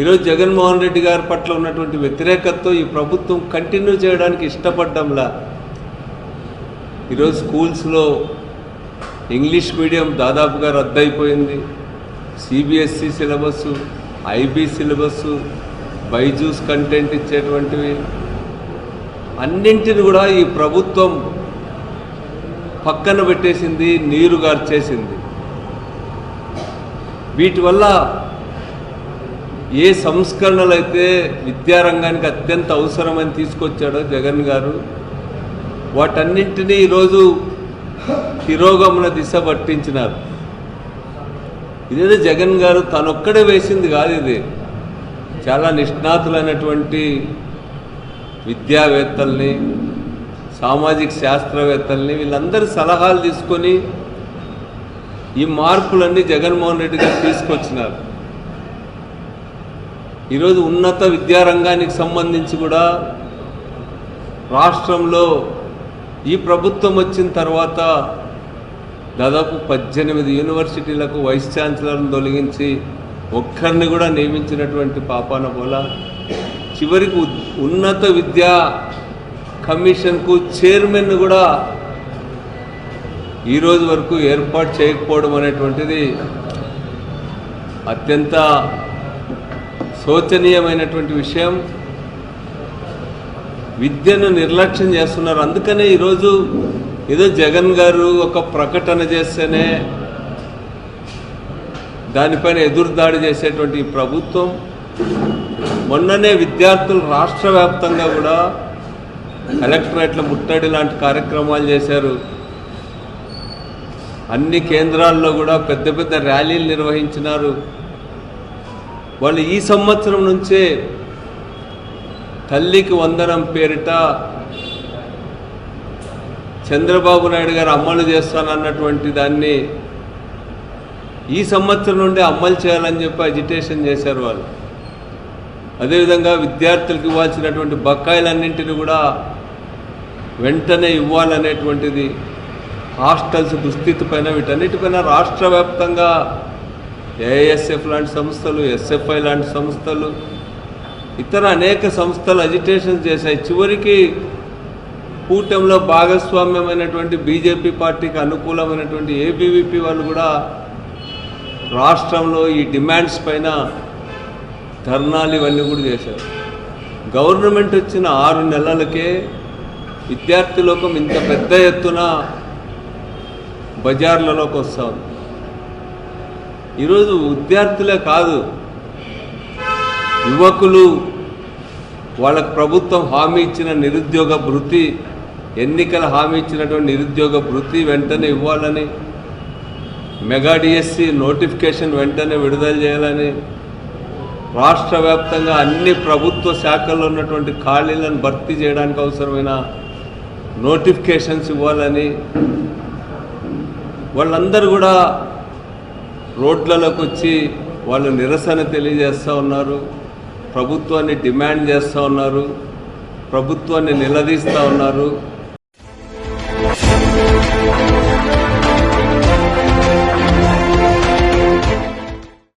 ఈరోజు జగన్మోహన్ రెడ్డి గారి పట్ల ఉన్నటువంటి వ్యతిరేకతతో ఈ ప్రభుత్వం కంటిన్యూ చేయడానికి ఇష్టపడ్డంలా. ఈరోజు స్కూల్స్లో ఇంగ్లీష్ మీడియం దాదాపుగా రద్దయిపోయింది. CBSE syllabus IB syllabus Byju's content ఇచ్చేటువంటివి. అన్నింటిని కూడా ఈ ప్రభుత్వం పక్కన పెట్టేసింది నీరు గార్చేసింది. వీటి వల్ల ఏ సంస్కరణలు అయితే విద్యారంగానికి అత్యంత అవసరమని తీసుకొచ్చాడో జగన్ గారు వాటన్నింటినీ ఈరోజు తిరోగమన దిశ పట్టించినారు. ఇదేదో జగన్ గారు తనొక్కడే వేసింది కాదు ఇది. చాలా నిష్ణాతులైనటువంటి విద్యావేత్తల్ని సామాజిక శాస్త్రవేత్తల్ని వీళ్ళందరి సలహాలు తీసుకొని ఈ మార్పులన్నీ జగన్మోహన్ రెడ్డి గారు తీసుకొచ్చినారు. ఈరోజు ఉన్నత విద్యారంగానికి సంబంధించి కూడా రాష్ట్రంలో ఈ ప్రభుత్వం వచ్చిన తర్వాత దాదాపు పద్దెనిమిది యూనివర్సిటీలకు వైస్ ఛాన్సలర్ను తొలగించి ఒక్కరిని కూడా నియమించినటువంటి పాపాన పోలా చివరికి ఉ- ఉన్నత విద్యా కమిషన్కు చైర్మన్ కూడా ఈరోజు వరకు ఏర్పాటు చేయకపోవడం అనేటువంటిది అత్యంత శోచనీయమైనటువంటి విషయం. విద్యను నిర్లక్ష్యం చేస్తున్నారు. అందుకనే ఈరోజు ఏదో జగన్ గారు ఒక ప్రకటన చేస్తేనే దానిపైన ఎదురుదాడి చేసేటువంటి ప్రభుత్వం. మొన్ననే విద్యార్థులు రాష్ట్ర వ్యాప్తంగా కూడా కలెక్టరేట్ల ముట్టడి లాంటి కార్యక్రమాలు చేశారు. అన్ని కేంద్రాల్లో కూడా పెద్ద పెద్ద ర్యాలీలు నిర్వహించినారు. వాళ్ళు ఈ సంవత్సరం నుంచే తల్లికి వందనం పేరిట చంద్రబాబు నాయుడు గారు అమలు చేస్తానన్నటువంటి దాన్ని ఈ సంవత్సరం నుండి అమలు చేయాలని చెప్పి అజిటేషన్ చేశారు వాళ్ళు. అదేవిధంగా విద్యార్థులకు ఇవ్వాల్సినటువంటి బకాయిలన్నింటినీ కూడా వెంటనే ఇవ్వాలనేటువంటిది హాస్టల్స్ దుస్థితి పైన వీటన్నిటిపైన రాష్ట్ర వ్యాప్తంగా ఏఎస్ఎఫ్ లాంటి సంస్థలు ఎస్ఎఫ్ఐ లాంటి సంస్థలు ఇతర అనేక సంస్థలు అజిటేషన్ చేశాయి. చివరికి కూటమిలో భాగస్వామ్యమైనటువంటి బీజేపీ పార్టీకి అనుకూలమైనటువంటి ఏబీవీపీ వాళ్ళు కూడా రాష్ట్రంలో ఈ డిమాండ్స్ పైన ధర్నాలు ఇవన్నీ కూడా చేశారు. గవర్నమెంట్ వచ్చిన ఆరు నెలలకే విద్యార్థి లోకం ఇంత పెద్ద ఎత్తున బజార్లలోకి వస్తూ ఉంది ఈరోజు విద్యార్థులే కాదు యువకులు వాళ్ళకు ప్రభుత్వం హామీ ఇచ్చిన నిరుద్యోగ భృతి ఎన్నికల హామీ ఇచ్చినటువంటి నిరుద్యోగ భృతి వెంటనే ఇవ్వాలని మెగా డిఎస్సి నోటిఫికేషన్ వెంటనే విడుదల చేయాలని రాష్ట్ర వ్యాప్తంగా అన్ని ప్రభుత్వ శాఖల్లో ఉన్నటువంటి ఖాళీలను భర్తీ చేయడానికి అవసరమైన నోటిఫికేషన్స్ ఇవ్వాలని వాళ్ళందరూ కూడా రోడ్లలోకి వచ్చి వాళ్ళు నిరసన తెలియజేస్తూ ఉన్నారు ప్రభుత్వాన్ని డిమాండ్ చేస్తూ ఉన్నారు ప్రభుత్వాన్ని నిలదీస్తూ ఉన్నారు.